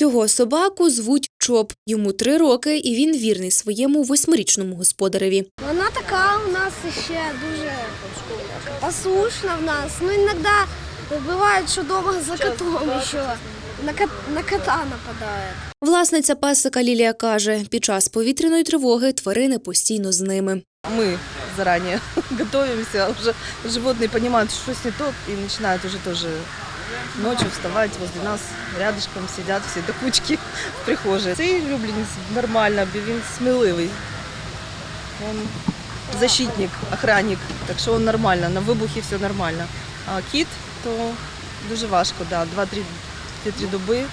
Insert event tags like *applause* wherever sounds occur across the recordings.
Цього собаку звуть Чоп. Йому три роки, і він вірний своєму восьмирічному господареві. Вона така у нас ще дуже послушна в нас. Ну, іноді буває, що вдома за котом ще на, кот, на кота нападає. Власниця пасика Лілія каже, під час повітряної тривоги тварини постійно з ними. Мы заранее *laughs* готовимся, уже животные понимают, что с не то, и начинают уже тоже ночью вставать возле нас, рядышком сидят все до кучки *laughs* в прихожей. Цей улюбленець нормально, він сміливий. Он защитник, охранник, так що він нормально, на вибухі все нормально. А кіт, то дуже важко, да, два-три доби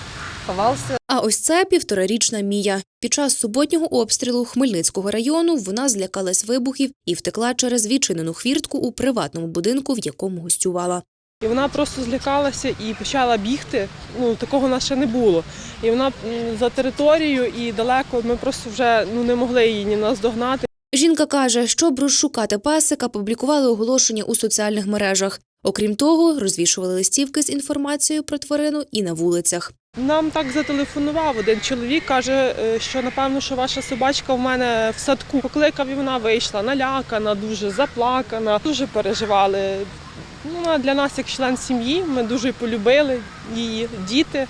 ховався, А ось це півторарічна Мія. Під час суботнього обстрілу Хмельницького району вона злякалась вибухів і втекла через відчинену хвіртку у приватному будинку, в якому гостювала. І вона просто злякалася і почала бігти. Ну такого в нас ще не було. І вона за територією і далеко ми просто вже ну не могли її ні наздогнати. Жінка каже, щоб розшукати песика, публікували оголошення у соціальних мережах. Окрім того, розвішували листівки з інформацією про тварину і на вулицях. Нам так зателефонував один чоловік, каже, е, що напевно, що ваша собачка в мене в садку. Покликав і вона вийшла, налякана, дуже заплакана, дуже переживали. Ну, вона для нас як член сім'ї. Ми дуже полюбили її діти.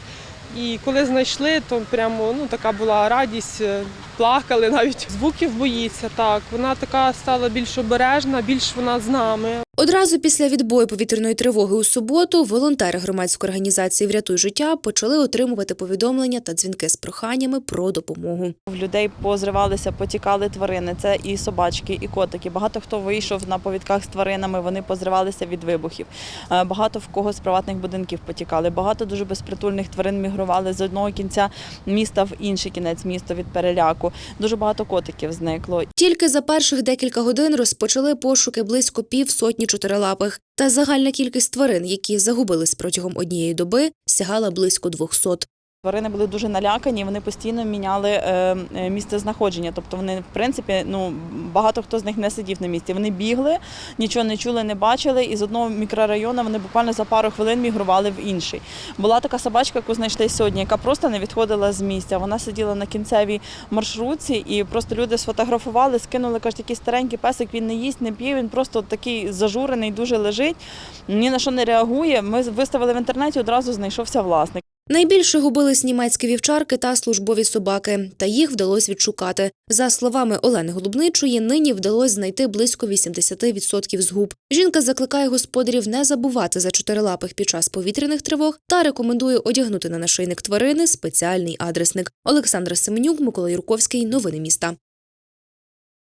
І коли знайшли, то прямо ну така була радість. е, Плакали *laughs* навіть звуків боїться. Так вона така стала більш обережна, більш вона з нами. Одразу після відбою повітряної тривоги у суботу волонтери громадської організації Врятуй життя почали отримувати повідомлення та дзвінки з проханнями про допомогу. В людей позривалися, потікали тварини. Це і собачки, і котики. Багато хто вийшов на повідках з тваринами, вони позривалися від вибухів. Е, Багато в кого з приватних будинків потікали. Багато дуже безпритульних тварин мігрували з одного кінця міста в інший кінець міста від переляку. Дуже багато котиків зникло. Тільки за перших декілька годин розпочали пошуки близько півсотні чотирилапих. Та загальна кількість тварин, які загубились протягом однієї доби, сягала близько 200. Тварини були дуже налякані, вони постійно міняли е, е, місце знаходження. Тобто вони, в принципі, ну багато хто з них не сидів на місці. Вони бігли, нічого не чули, не бачили, і з одного мікрорайону вони буквально за пару хвилин мігрували в інший. Була така собачка, яку знайшли сьогодні, яка просто не відходила з місця. Вона сиділа на кінцевій маршрутці, і просто люди сфотографували, скинули, кажуть, такий старенький песик, він не їсть, не п'є, він просто такий зажурений, дуже лежить, ні на що не реагує. Ми виставили в інтернеті, одразу знайшовся власник. Найбільше губились німецькі вівчарки та службові собаки, та їх вдалося відшукати. За словами Олени Голубничої, нині вдалося знайти близько 80% згуб. Жінка закликає господарів не забувати за чотирилапих під час повітряних тривог та рекомендує одягнути на нашийник тварини спеціальний адресник. Олександра Семенюк, Микола Юрковський. Новини міста.